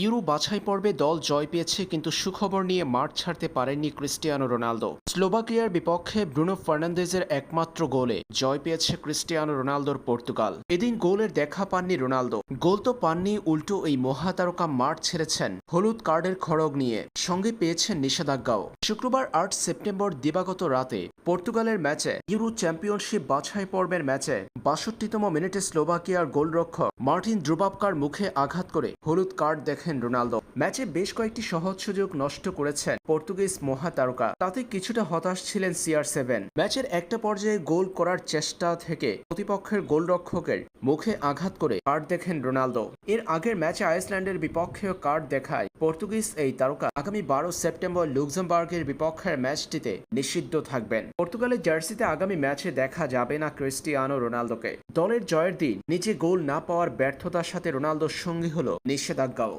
Euro বাছাই পর্বে দল জয় পেয়েছে, কিন্তু সুখবর নিয়ে মাঠ ছাড়তে পারেননি ক্রিস্টিয়ানো রোনালদো। স্লোভাকিয়ার বিপক্ষে ব্রুনো ফার্নান্দেজের একমাত্র গোলে জয় পেয়েছে ক্রিস্টিয়ানো রোনালদোর পর্তুগাল। এদিন গোলের দেখা পাননি রোনালদো। গোল তো পাননি উল্টো এই মহাতারকা মাঠ ছেড়েছেন হলুদ কার্ডের খড়গ নিয়ে। সঙ্গে পেয়েছেন নিষেধাজ্ঞাও। শুক্রবার আট সেপ্টেম্বর দিবাগত রাতে পর্তুগালের ম্যাচে ইউরো চ্যাম্পিয়নশিপ বাছাই পর্বের ম্যাচে বাষট্টিতম মিনিটে স্লোভাকিয়ার গোলরক্ষক মার্টিন দ্রুবাবকার মুখে আঘাত করে হলুদ কার্ড দেখেন রোনালদো। ম্যাচে বেশ কয়েকটি সহজ সুযোগ নষ্ট করেছেন পর্তুগিজ মহাতারকা। তাতে কিছুটা হতাশ ছিলেন সিআর সেভেন ম্যাচের একটা পর্যায়ে গোল করার চেষ্টা থেকে প্রতিপক্ষের গোলরক্ষকের মুখে আঘাত করে কার্ড দেখেন রোনালদো। এর আগের ম্যাচে আইসল্যান্ডের বিপক্ষেও কার্ড দেখায় পর্তুগিজ এই তারকা। আগামী বারো সেপ্টেম্বর লুক্সেমবার্গের বিপক্ষের ম্যাচটিতে নিষিদ্ধ থাকবেন। পর্তুগালের জার্সিতে আগামী ম্যাচে দেখা যাবে না ক্রিস্টিয়ানো রোনালদোকে। দলের জয়ের দিন নিজে গোল না পাওয়ার ব্যর্থতার সাথে রোনালদোর সঙ্গী হল নিষেধাজ্ঞাও।